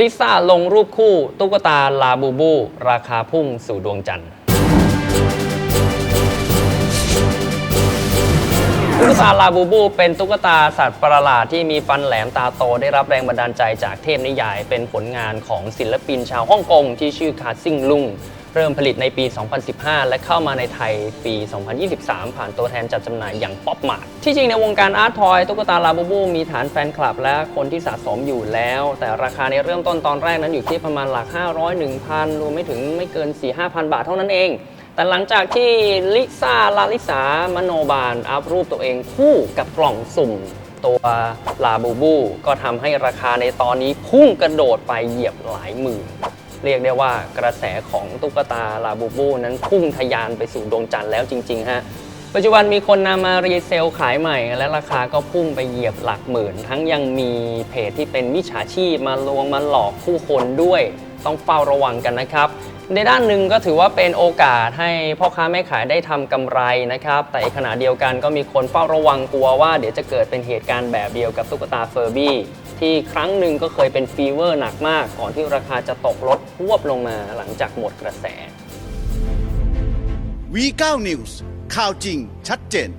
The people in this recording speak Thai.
ลิซ่าลงรูปคู่ตุ๊กตาลาบูบู ราคาพุ่งสู่ดวงจันทร์ตุ๊กตาลาบูบู เป็นตุ๊กตาสัตว์ประหลาดที่มีฟันแหลมตาโตได้รับแรงบันดาลใจจากเทพนิยาย เป็นผลงานของศิลปินชาวฮ่องกงที่ชื่อคาซิงลุง เริ่มผลิตในปี 2015 และเข้ามาในไทยปี 2023 ผ่านตัวแทนจัดจำหน่ายอย่างป๊อปมาร์ทที่จริงในวงการอาร์ตทอยตุ๊กตาลาบูบูมีฐานแฟนคลับและคนที่สะสมอยู่แล้ว แต่ราคาในเริ่มต้นตอนแรกนั้นอยู่ที่ประมาณหลัก 500 1,000 รวมไม่ถึงไม่เกิน 4-5,000 บาทเท่านั้นเอง แต่หลังจากที่ลิซ่าลาลิสามโนบาลอัพรูปตัวเองคู่กับกล่องสุ่มตัวลาบูบูก็ทำให้ราคาในตอนนี้พุ่งกระโดดไปเหยียบหลายหมื่น เรียกได้ว่ากระแสของตุ๊กตาลาบูบูนั้นพุ่งทะยานไปสู่ดวงจันทร์แล้วจริง ๆ ฮะ ปัจจุบันมีคนนำมารีเซลขายใหม่ และราคาก็พุ่งไปเหยียบหลักหมื่น ทั้งยังมีเพจที่เป็นมิจฉาชีพมาลวงมาหลอกผู้คนด้วย ต้องเฝ้าระวังกันนะครับในด้านหนึ่งก็ถือว่าเป็นโอกาสให้พ่อค้าแม่ขายได้ทำกำไรนะครับ แต่ในขณะเดียวกันก็มีคนเฝ้าระวังกลัวว่าเดี๋ยวจะเกิดเป็นเหตุการณ์แบบเดียวกับตุ๊กตาเฟอร์บี้ ที่ครั้งหนึ่งก็เคยเป็นฟีเวอร์หนักมาก ก่อนที่ราคาจะตกลดพวบลงมาหลังจากหมดกระแส V9 News ข่าวจริงชัดเจน